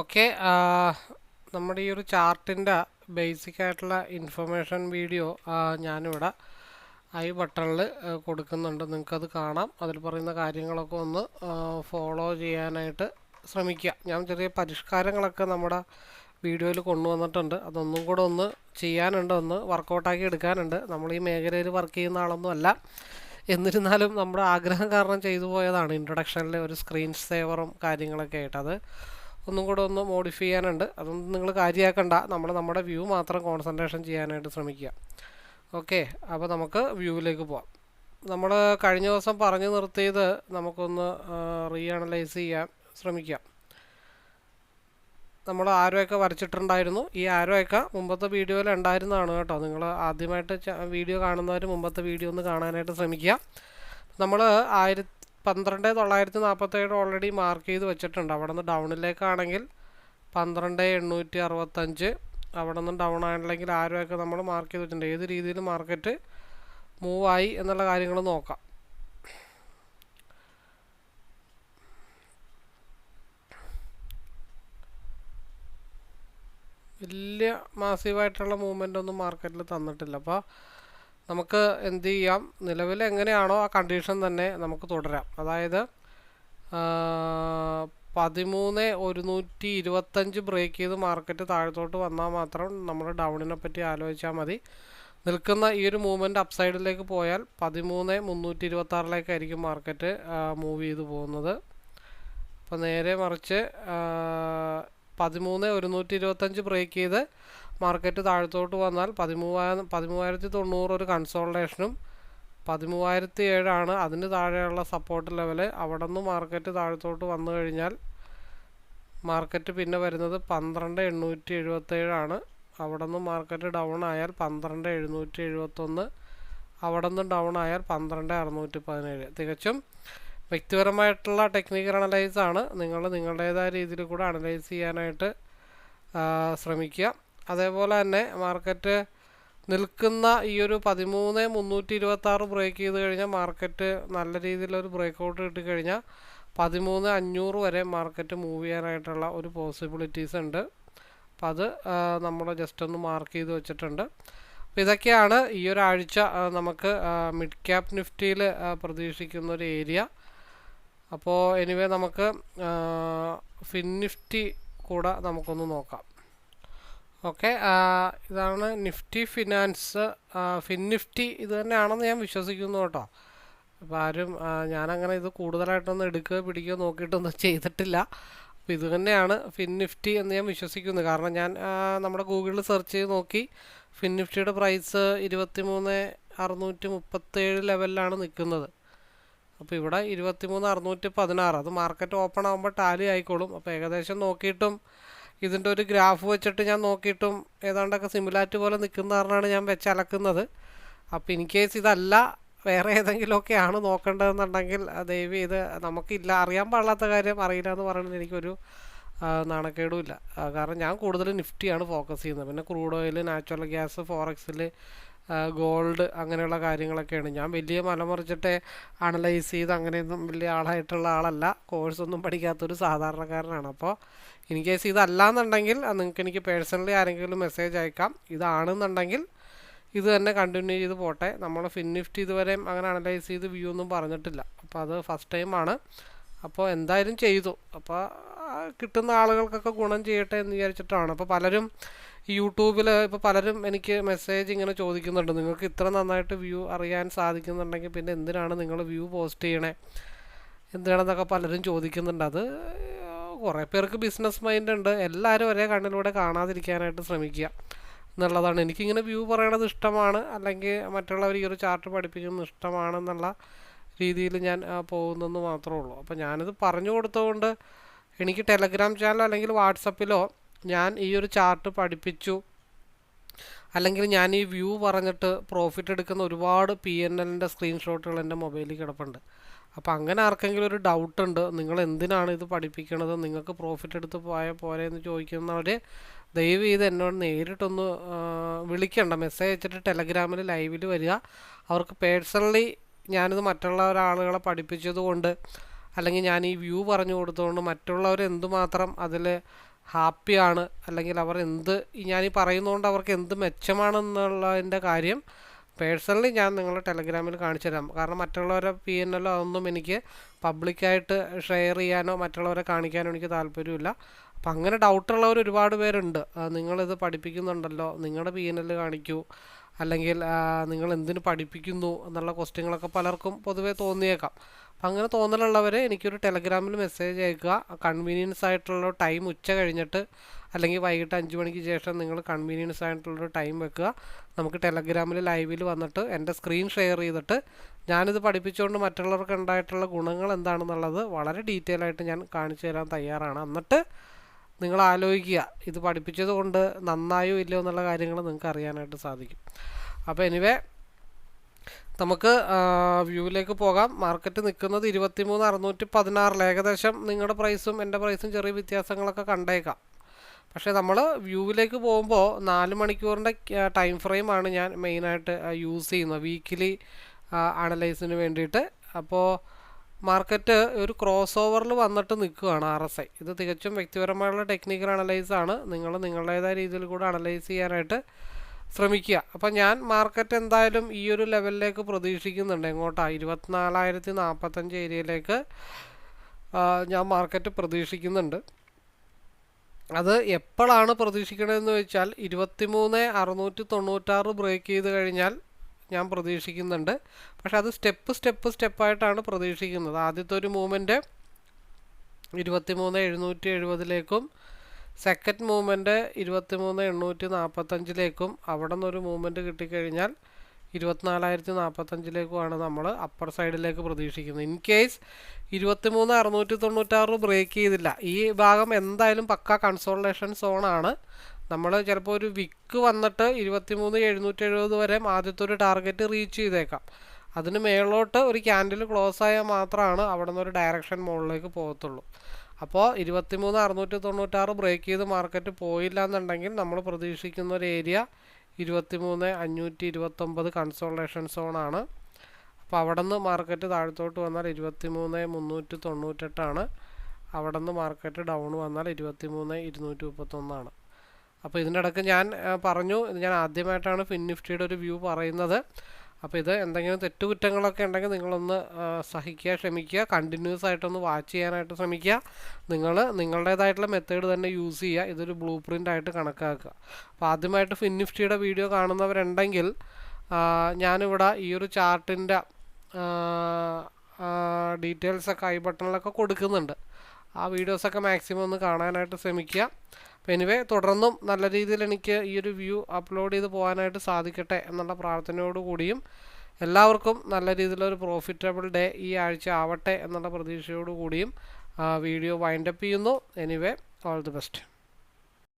Okay നമ്മുടെ ഈ ഒരു ചാർട്ടിന്റെ ബേസിക് ആയിട്ടുള്ള ഇൻഫർമേഷൻ വീഡിയോ ഞാനിവിടെ ഐ ബട്ടണിൽ കൊടുക്കുന്നുണ്ട്. നിങ്ങൾക്കത് കാണാം. അതിൽ പറയുന്ന കാര്യങ്ങളൊക്കെ ഒന്ന് ഫോളോ ചെയ്യാനായിട്ട് ശ്രമിക്കുക. ഞാൻ ചെറിയ പരിഷ്കാരങ്ങളൊക്കെ നമ്മുടെ വീഡിയോയിൽ കൊണ്ടുവന്നിട്ടുണ്ട്. അതൊന്നും കൂടെ ഒന്ന് ചെയ്യാനുണ്ട്. ഒന്ന് വർക്കൗട്ടാക്കി എടുക്കാനുണ്ട്. നമ്മൾ ഈ മേഖലയിൽ വർക്ക് ചെയ്യുന്ന ആളൊന്നും അല്ല. എന്നിരുന്നാലും നമ്മുടെ ആഗ്രഹം കാരണം ചെയ്തു പോയതാണ് ഇൻട്രൊഡക്ഷനിലെ ഒരു സ്ക്രീൻ സേവറും കാര്യങ്ങളൊക്കെ ആയിട്ട്. അത് ഒന്നും കൂടെ ഒന്ന് മോഡിഫൈ ചെയ്യാനുണ്ട്. അതൊന്നും നിങ്ങൾ കാര്യമാക്കണ്ട നമ്മൾ നമ്മുടെ വ്യൂ മാത്രം കോൺസെൻട്രേഷൻ ചെയ്യാനായിട്ട് ശ്രമിക്കുക. ഓക്കെ അപ്പോൾ നമുക്ക് വ്യൂവിലേക്ക് പോവാം. നമ്മൾ കഴിഞ്ഞ ദിവസം പറഞ്ഞു നിർത്തിയത് നമുക്കൊന്ന് റീ അനലൈസ് ചെയ്യാൻ ശ്രമിക്കാം. നമ്മൾ ആരോയൊക്കെ വരച്ചിട്ടുണ്ടായിരുന്നു. ഈ ആരോയൊക്കെ മുമ്പത്തെ വീഡിയോയിൽ ഉണ്ടായിരുന്നതാണ് കേട്ടോ. നിങ്ങൾ ആദ്യമായിട്ട് വീഡിയോ കാണുന്നവർ മുമ്പത്തെ വീഡിയോ ഒന്ന് കാണാനായിട്ട് ശ്രമിക്കുക. നമ്മൾ ആയിരത്തി പന്ത്രണ്ട് തൊള്ളായിരത്തി നാൽപ്പത്തേഴ് ഓൾറെഡി മാർക്ക് ചെയ്ത് വെച്ചിട്ടുണ്ട്. അവിടെ നിന്ന് ഡൗണിലേക്കാണെങ്കിൽ പന്ത്രണ്ട് എണ്ണൂറ്റി അറുപത്തഞ്ച്. അവിടെ നിന്ന് ഡൗൺ ആണെങ്കിൽ ആരുമൊക്കെ നമ്മൾ മാർക്ക് ചെയ്ത് വെച്ചിട്ടുണ്ട്. ഏത് രീതിയിൽ മാർക്കറ്റ് മൂവ് ആയി എന്നുള്ള കാര്യങ്ങൾ നോക്കാം. വലിയ മാസീവായിട്ടുള്ള മൂവ്മെന്റ് ഒന്നും മാർക്കറ്റിൽ തന്നിട്ടില്ല. അപ്പോൾ നമുക്ക് എന്ത് ചെയ്യാം? നിലവിൽ എങ്ങനെയാണോ ആ കണ്ടീഷൻ തന്നെ നമുക്ക് തുടരാം. അതായത് പതിമൂന്ന് ഒരുന്നൂറ്റി ഇരുപത്തഞ്ച് ബ്രേക്ക് ചെയ്ത് മാർക്കറ്റ് താഴത്തോട്ട് വന്നാൽ മാത്രം നമ്മൾ ഡൗണിനെ പറ്റി ആലോചിച്ചാൽ മതി. നിൽക്കുന്ന ഈ ഒരു മൂവ്മെന്റ് അപ്സൈഡിലേക്ക് പോയാൽ പതിമൂന്ന് മുന്നൂറ്റി ഇരുപത്താറിലേക്കായിരിക്കും മാർക്കറ്റ് മൂവ് ചെയ്ത് പോകുന്നത്. അപ്പോൾ നേരെ മറിച്ച് പതിമൂന്ന് ഒരുന്നൂറ്റി ഇരുപത്തഞ്ച് ബ്രേക്ക് ചെയ്ത് മാർക്കറ്റ് താഴത്തോട്ട് വന്നാൽ പതിമൂവായിരം പതിമൂവായിരത്തി തൊണ്ണൂറ് ഒരു കൺസോൾട്ടേഷനും പതിമൂവായിരത്തി ഏഴാണ് അതിന് താഴെയുള്ള സപ്പോർട്ട് ലെവൽ അവിടെ നിന്ന് മാർക്കറ്റ് താഴത്തോട്ട് വന്നു കഴിഞ്ഞാൽ മാർക്കറ്റ് പിന്നെ വരുന്നത് പന്ത്രണ്ട് എണ്ണൂറ്റി എഴുപത്തേഴാണ് അവിടെ നിന്ന് മാർക്കറ്റ് ഡൗൺ ആയാൽ പന്ത്രണ്ട് എഴുന്നൂറ്റി എഴുപത്തൊന്ന് അവിടെ നിന്ന് ഡൗൺ ആയാൽ പന്ത്രണ്ട് അറുന്നൂറ്റി പതിനേഴ് തികച്ചും വ്യക്തിപരമായിട്ടുള്ള ടെക്നിക്കൽ അനലൈസ് ആണ്. നിങ്ങൾ നിങ്ങളുടേതായ രീതിയിൽ കൂടെ അനലൈസ് ചെയ്യാനായിട്ട് ശ്രമിക്കുക. അതേപോലെ തന്നെ മാർക്കറ്റ് നിൽക്കുന്ന ഈ ഒരു പതിമൂന്ന് മുന്നൂറ്റി ഇരുപത്തി ആറ് ബ്രേക്ക് ചെയ്ത് കഴിഞ്ഞാൽ മാർക്കറ്റ് നല്ല രീതിയിലൊരു ബ്രേക്ക് ഔട്ട് കിട്ടിക്കഴിഞ്ഞാൽ പതിമൂന്ന് അഞ്ഞൂറ് വരെ മാർക്കറ്റ് മൂവ് ചെയ്യാനായിട്ടുള്ള ഒരു പോസിബിലിറ്റീസ് ഉണ്ട്. അപ്പം അത് നമ്മൾ ജസ്റ്റ് ഒന്ന് മാർക്ക് ചെയ്ത് വെച്ചിട്ടുണ്ട്. അപ്പോൾ ഇതൊക്കെയാണ് ഈ ഒരാഴ്ച നമുക്ക് മിഡ് ക്യാപ് നിഫ്റ്റിയിൽ പ്രതീക്ഷിക്കുന്ന ഒരു ഏരിയ അപ്പോൾ എനിവേ നമുക്ക് ഫിൻ നിഫ്റ്റി കൂടെ നമുക്കൊന്ന് നോക്കാം. ഓക്കെ ഇതാണ് നിഫ്റ്റി ഫിനാൻസ്. ഫിൻ നിഫ്റ്റി ഇത് തന്നെയാണെന്ന് ഞാൻ വിശ്വസിക്കുന്നു കേട്ടോ. അപ്പോൾ ആരും ഞാനങ്ങനെ ഇത് കൂടുതലായിട്ടൊന്നും എടുക്കുകയോ പിടിക്കുകയോ നോക്കിയിട്ടൊന്നും ചെയ്തിട്ടില്ല. അപ്പോൾ ഇത് തന്നെയാണ് ഫിൻ നിഫ്റ്റി എന്ന് ഞാൻ വിശ്വസിക്കുന്നു. കാരണം ഞാൻ നമ്മുടെ ഗൂഗിളിൽ സെർച്ച് ചെയ്ത് നോക്കി. ഫിൻ നിഫ്റ്റിയുടെ പ്രൈസ് ഇരുപത്തി മൂന്ന് അറുന്നൂറ്റി മുപ്പത്തേഴ് ലെവലിലാണ് നിൽക്കുന്നത്. അപ്പോൾ ഇവിടെ ഇരുപത്തി മൂന്ന് അറുന്നൂറ്റി പതിനാറ് അത് മാർക്കറ്റ് ഓപ്പൺ ആകുമ്പോൾ ടാലി ആയിക്കോളും. അപ്പോൾ ഏകദേശം നോക്കിയിട്ടും ഇതിന്റെ ഒരു ഗ്രാഫ് വെച്ചിട്ട് ഞാൻ നോക്കിയിട്ടും ഏതാണ്ടൊക്കെ സിമിലാറ്റ് പോലെ നിൽക്കുന്ന കാരണമാണ് ഞാൻ വെച്ച് അലക്കുന്നത്. അപ്പോൾ ഇൻ കേസ് ഇതല്ല വേറെ ഏതെങ്കിലുമൊക്കെയാണ് നോക്കേണ്ടതെന്നുണ്ടെങ്കിൽ ദയവ് ഇത് നമുക്കില്ല അറിയാൻ പാടില്ലാത്ത കാര്യം അറിയില്ല എന്ന് പറയുന്നത് എനിക്കൊരു നാണക്കേടുമില്ല. കാരണം ഞാൻ കൂടുതൽ നിഫ്റ്റിയാണ് ഫോക്കസ് ചെയ്യുന്നത്. പിന്നെ ക്രൂഡ് ഓയിൽ നാച്ചുറൽ ഗ്യാസ് ഫോറക്സിൽ ഗോൾഡ് അങ്ങനെയുള്ള കാര്യങ്ങളൊക്കെയാണ്. ഞാൻ വലിയ മലമറിച്ചിട്ട് അനലൈസ് ചെയ്ത് അങ്ങനെയൊന്നും വലിയ ആളായിട്ടുള്ള ആളല്ല. കോഴ്സൊന്നും പഠിക്കാത്തൊരു സാധാരണക്കാരനാണ്. അപ്പോൾ ഇൻ കേസ് ഇതല്ലാന്നുണ്ടെങ്കിൽ നിങ്ങൾക്ക് എനിക്ക് പേഴ്സണലി ആരെങ്കിലും മെസ്സേജ് അയക്കാം. ഇതാണെന്നുണ്ടെങ്കിൽ ഇത് തന്നെ കണ്ടിന്യൂ ചെയ്ത് പോട്ടെ. നമ്മൾ ഫിൻ നിഫ്റ്റി ഇതുവരെയും അങ്ങനെ അനലൈസ് ചെയ്ത് വ്യൂ ഒന്നും പറഞ്ഞിട്ടില്ല. അപ്പോൾ അത് ഫസ്റ്റ് ടൈമാണ് അപ്പോൾ എന്തായാലും ചെയ്തു. അപ്പോൾ കിട്ടുന്ന ആളുകൾക്കൊക്കെ ഗുണം ചെയ്യട്ടെ എന്ന് വിചാരിച്ചിട്ടാണ്. അപ്പോൾ പലരും യൂട്യൂബിൽ ഇപ്പോൾ പലരും എനിക്ക് മെസ്സേജ് ഇങ്ങനെ ചോദിക്കുന്നുണ്ട്. നിങ്ങൾക്ക് ഇത്ര നന്നായിട്ട് വ്യൂ അറിയാൻ സാധിക്കുന്നുണ്ടെങ്കിൽ പിന്നെ എന്തിനാണ് നിങ്ങൾ വ്യൂ പോസ്റ്റ് ചെയ്യണേ? എന്തിനാണെന്നൊക്കെ പലരും ചോദിക്കുന്നുണ്ട്. അത് കുറേ പേർക്ക് ബിസിനസ് മൈൻഡ് ഉണ്ട്. എല്ലാവരും ഒരേ കണ്ണിലൂടെ കാണാതിരിക്കാനായിട്ട് ശ്രമിക്കുക എന്നുള്ളതാണ്. എനിക്കിങ്ങനെ വ്യൂ പറയണത് ഇഷ്ടമാണ്. അല്ലെങ്കിൽ മറ്റുള്ളവർ ഈ ഒരു ചാർട്ട് പഠിപ്പിക്കുന്നത് ഇഷ്ടമാണെന്നുള്ള രീതിയിൽ ഞാൻ പോകുന്നെന്ന് മാത്രമേ ഉള്ളൂ. അപ്പോൾ ഞാനിത് പറഞ്ഞു കൊടുത്തതുകൊണ്ട് എനിക്ക് ടെലഗ്രാം ചാനൽ അല്ലെങ്കിൽ വാട്സപ്പിലോ ഞാൻ ഈ ഒരു ചാർട്ട് പഠിപ്പിച്ചു. അല്ലെങ്കിൽ ഞാൻ ഈ വ്യൂ പറഞ്ഞിട്ട് പ്രോഫിറ്റ് എടുക്കുന്ന ഒരുപാട് പി എൻ എല്ലിന്റെ സ്ക്രീൻഷോട്ടുകൾ എന്റെ മൊബൈലിൽ കിടപ്പുണ്ട്. അപ്പോൾ അങ്ങനെ ആർക്കെങ്കിലും ഒരു ഡൗട്ട് ഉണ്ട് നിങ്ങൾ എന്തിനാണ് ഇത് പഠിപ്പിക്കുന്നത് നിങ്ങൾക്ക് പ്രോഫിറ്റ് എടുത്ത് പോയ പോലെ എന്ന് ചോദിക്കുന്നവർ ദയവ് ചെയ്ത് എന്നോട് നേരിട്ടൊന്ന് വിളിക്കണ്ട. മെസ്സേജ് അയച്ചിട്ട് ടെലഗ്രാമിൽ ലൈവിൽ വരിക. അവർക്ക് പേഴ്സണലി ഞാനിത് മറ്റുള്ള ഒരാളുകളെ പഠിപ്പിച്ചതുകൊണ്ട് അല്ലെങ്കിൽ ഞാൻ ഈ വ്യൂ പറഞ്ഞു കൊടുത്തുകൊണ്ട് മറ്റുള്ളവർ എന്തുമാത്രം അതിൽ ഹാപ്പിയാണ്. അല്ലെങ്കിൽ അവർ എന്ത് ഞാൻ ഈ പറയുന്നതുകൊണ്ട് അവർക്ക് എന്ത് മെച്ചമാണെന്നുള്ളതിന്റെ കാര്യം പേഴ്സണലി ഞാൻ നിങ്ങളെ ടെലഗ്രാമിൽ കാണിച്ചു തരാം. കാരണം മറ്റുള്ളവരെ പി എൻ എല്ലോ അതൊന്നും എനിക്ക് പബ്ലിക്കായിട്ട് ഷെയർ ചെയ്യാനോ മറ്റുള്ളവരെ കാണിക്കാനോ എനിക്ക് താല്പര്യമില്ല. അപ്പം അങ്ങനെ ഡൗട്ടുള്ളവർ ഒരുപാട് പേരുണ്ട്. നിങ്ങളിത് പഠിപ്പിക്കുന്നുണ്ടല്ലോ. നിങ്ങളുടെ പി എൻ എൽ കാണിക്കൂ. അല്ലെങ്കിൽ നിങ്ങൾ എന്തിനു പഠിപ്പിക്കുന്നു എന്നുള്ള ക്വസ്റ്റ്യങ്ങളൊക്കെ പലർക്കും പൊതുവേ തോന്നിയേക്കാം. അപ്പം അങ്ങനെ തോന്നലുള്ളവർ എനിക്കൊരു ടെലഗ്രാമിൽ മെസ്സേജ് അയക്കുക. കൺവീനിയൻസ് ആയിട്ടുള്ള ടൈം ഉച്ച കഴിഞ്ഞിട്ട് അല്ലെങ്കിൽ വൈകിട്ട് അഞ്ച് മണിക്ക് ശേഷം നിങ്ങൾ കൺവീനിയൻസ് ആയിട്ടുള്ളൊരു ടൈം വെക്കുക. നമുക്ക് ടെലഗ്രാമിൽ ലൈവിൽ വന്നിട്ട് എന്റെ സ്ക്രീൻ ഷെയർ ചെയ്തിട്ട് ഞാനിത് പഠിപ്പിച്ചുകൊണ്ട് മറ്റുള്ളവർക്ക് ഉണ്ടായിട്ടുള്ള ഗുണങ്ങൾ എന്താണെന്നുള്ളത് വളരെ ഡീറ്റെയിൽ ആയിട്ട് ഞാൻ കാണിച്ചു തരാൻ തയ്യാറാണ്. എന്നിട്ട് നിങ്ങൾ ആലോചിക്കുക ഇത് പഠിപ്പിച്ചത് കൊണ്ട് നന്നായോ ഇല്ലയോ എന്നുള്ള കാര്യങ്ങൾ നിങ്ങൾക്ക് അറിയാനായിട്ട് സാധിക്കും. അപ്പോൾ എനിവേ നമുക്ക് വ്യൂവിലേക്ക് പോകാം. മാർക്കറ്റ് നിൽക്കുന്നത് ഇരുപത്തിമൂന്ന് അറുന്നൂറ്റി പതിനാറിൽ ഏകദേശം നിങ്ങളുടെ പ്രൈസും എന്റെ പ്രൈസും ചെറിയ വ്യത്യാസങ്ങളൊക്കെ കണ്ടേക്കാം. പക്ഷേ നമ്മൾ വ്യൂവിലേക്ക് പോകുമ്പോൾ നാല് മണിക്കൂറിന്റെ ടൈം ഫ്രെയിമാണ് ഞാൻ മെയിനായിട്ട് യൂസ് ചെയ്യുന്നത്. വീക്കിലി അനലൈസിന് വേണ്ടിയിട്ട്. അപ്പോൾ മാർക്കറ്റ് ഒരു ക്രോസ് ഓവറിൽ വന്നിട്ട് നിൽക്കുകയാണ് ആർ എസ് ഐ. ഇത് തികച്ചും വ്യക്തിപരമായുള്ള ടെക്നിക്കൽ അനലൈസ് ആണ്. നിങ്ങൾ നിങ്ങളുടേതായ രീതിയിൽ കൂടെ അനലൈസ് ചെയ്യാനായിട്ട് ശ്രമിക്കുക. അപ്പം ഞാൻ മാർക്കറ്റ് എന്തായാലും ഈ ഒരു ലെവലിലേക്ക് പ്രതീക്ഷിക്കുന്നുണ്ട്. എങ്ങോട്ടാണ് ഇരുപത്തിനാലായിരത്തി നാൽപ്പത്തഞ്ച് ഏരിയയിലേക്ക് ഞാൻ മാർക്കറ്റ് പ്രതീക്ഷിക്കുന്നുണ്ട്. അത് എപ്പോഴാണ് പ്രതീക്ഷിക്കണതെന്ന് വെച്ചാൽ ഇരുപത്തിമൂന്ന് അറുന്നൂറ്റി തൊണ്ണൂറ്റാറ് ബ്രേക്ക് ചെയ്ത് കഴിഞ്ഞാൽ ഞാൻ പ്രതീക്ഷിക്കുന്നുണ്ട്. പക്ഷെ അത് സ്റ്റെപ്പ് സ്റ്റെപ്പ് സ്റ്റെപ്പായിട്ടാണ് പ്രതീക്ഷിക്കുന്നത്. ആദ്യത്തെ ഒരു മൂവ്മെന്റ് ഇരുപത്തിമൂന്ന് എഴുന്നൂറ്റി എഴുപതിലേക്കും സെക്കൻഡ് മൂവ്മെന്റ് ഇരുപത്തിമൂന്ന് എണ്ണൂറ്റി നാൽപ്പത്തഞ്ചിലേക്കും അവിടെ നിന്നൊരു മൂവ്മെന്റ് കിട്ടിക്കഴിഞ്ഞാൽ ഇരുപത്തിനാലായിരത്തി നാൽപ്പത്തഞ്ചിലേക്കുമാണ് നമ്മൾ അപ്പർ സൈഡിലേക്ക് പ്രതീക്ഷിക്കുന്നത്. ഇൻ കേസ് ഇരുപത്തിമൂന്ന് അറുന്നൂറ്റി തൊണ്ണൂറ്റാറ് ബ്രേക്ക് ചെയ്തില്ല. ഈ ഭാഗം എന്തായാലും പക്ക കൺസോൾട്ടേഷൻ സോണാണ്. നമ്മൾ ചിലപ്പോൾ ഒരു വിക്ക് വന്നിട്ട് ഇരുപത്തിമൂന്ന് എഴുന്നൂറ്റി എഴുപത് വരെ ആദ്യത്തെ ഒരു ടാർഗറ്റ് റീച്ച് ചെയ്തേക്കാം. അതിന് മേളോട്ട് ഒരു ക്യാൻഡിൽ ക്ലോസ് ആയാൽ മാത്രമാണ് അവിടെ നിന്ന് ഒരു ഡയറക്ഷൻ മുകളിലേക്ക് പോകത്തുള്ളൂ. അപ്പോൾ ഇരുപത്തിമൂന്ന് അറുന്നൂറ്റി തൊണ്ണൂറ്റാറ് ബ്രേക്ക് ചെയ്ത് മാർക്കറ്റ് പോയില്ല എന്നുണ്ടെങ്കിൽ നമ്മൾ പ്രതീക്ഷിക്കുന്ന ഒരു ഏരിയ ഇരുപത്തിമൂന്ന് അഞ്ഞൂറ്റി ഇരുപത്തൊമ്പത് കൺസോൾട്ടേഷൻ സോണാണ് അപ്പോൾ അവിടെ നിന്ന് മാർക്കറ്റ് താഴത്തോട്ട് വന്നാൽ ഇരുപത്തിമൂന്ന് മുന്നൂറ്റി തൊണ്ണൂറ്റെട്ടാണ് അവിടെ നിന്ന് മാർക്കറ്റ് ഡൗൺ വന്നാൽ ഇരുപത്തിമൂന്ന് ഇരുന്നൂറ്റി മുപ്പത്തൊന്നാണ് അപ്പോൾ ഇതിന്റെ ഇടയ്ക്ക് ഞാൻ പറഞ്ഞു. ഇത് ഞാൻ ആദ്യമായിട്ടാണ് ഫിൻ നിഫ്റ്റിയുടെ ഒരു വ്യൂ പറയുന്നത്. അപ്പോൾ ഇത് എന്തെങ്കിലും തെറ്റുകുറ്റങ്ങളൊക്കെ ഉണ്ടെങ്കിൽ നിങ്ങളൊന്ന് സഹിക്കുക ക്ഷമിക്കുക. കണ്ടിന്യൂസ് ആയിട്ടൊന്ന് വാച്ച് ചെയ്യാനായിട്ട് ശ്രമിക്കുക. നിങ്ങൾ നിങ്ങളുടേതായിട്ടുള്ള മെത്തേഡ് തന്നെ യൂസ് ചെയ്യുക. ഇതൊരു ബ്ലൂ പ്രിന്റ് ആയിട്ട് കണക്കാക്കുക. അപ്പോൾ ആദ്യമായിട്ട് ഫിൻ നിഫ്റ്റിയുടെ വീഡിയോ കാണുന്നവരുണ്ടെങ്കിൽ ഞാനിവിടെ ഈ ഒരു ചാർട്ടിന്റെ ഡീറ്റെയിൽസൊക്കെ ഐ ബട്ടണിലൊക്കെ കൊടുക്കുന്നുണ്ട്. ആ വീഡിയോസൊക്കെ മാക്സിമം ഒന്ന് കാണാനായിട്ട് ശ്രമിക്കുക. അപ്പോൾ എനിവേ തുടർന്നും നല്ല രീതിയിൽ എനിക്ക് ഈ ഒരു വ്യൂ അപ്ലോഡ് ചെയ്ത് പോകാനായിട്ട് സാധിക്കട്ടെ എന്നുള്ള പ്രാർത്ഥനയോട് കൂടിയും എല്ലാവർക്കും നല്ല രീതിയിലൊരു പ്രോഫിറ്റബിൾ ഡേ ഈ ആഴ്ച ആവട്ടെ എന്നുള്ള പ്രതീക്ഷയോട് കൂടിയും വീഡിയോ വൈൻഡപ്പ് ചെയ്യുന്നു. Anyway all the best